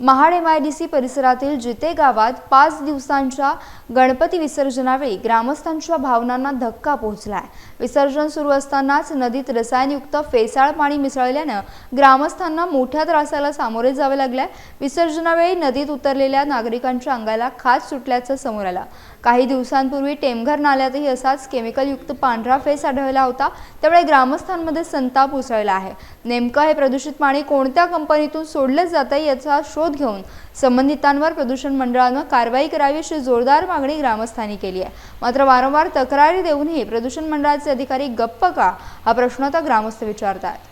Mahad M I D C परिसरातील जिते गावात पाच दिवसांच्या गणपती विसर्जनावेळी ग्रामस्थांच्या भावनांना धक्का पोहोचलाय. विसर्जन सुरू असतानाच नदीत रसायनयुक्त फेसाळ पाणी मिसळल्यानं ग्रामस्थांना मोठ्या त्रासाला सामोरे जावे लागले. विसर्जनावेळी नदीत उतरलेल्या नागरिकांच्या अंगाला खाज सुटल्याचं समोर आलं. काही दिवसांपूर्वी टेमघर नाल्यातही असाच केमिकलयुक्त पांढरा फेस आढळला होता. त्यामुळे ग्रामस्थांमध्ये संताप उसळला आहे. नेमकं हे प्रदूषित पाणी कोणत्या कंपनीतून सोडलं जातं आहे याचा शोध शोध घेऊन संबंधितांवर प्रदूषण मंडळानं कारवाई करावी अशी जोरदार मागणी ग्रामस्थांनी केली आहे मात्र वारंवार तक्रारी देऊनही प्रदूषण मंडळाचे अधिकारी गप्प का हा प्रश्न आता ग्रामस्थ विचारतात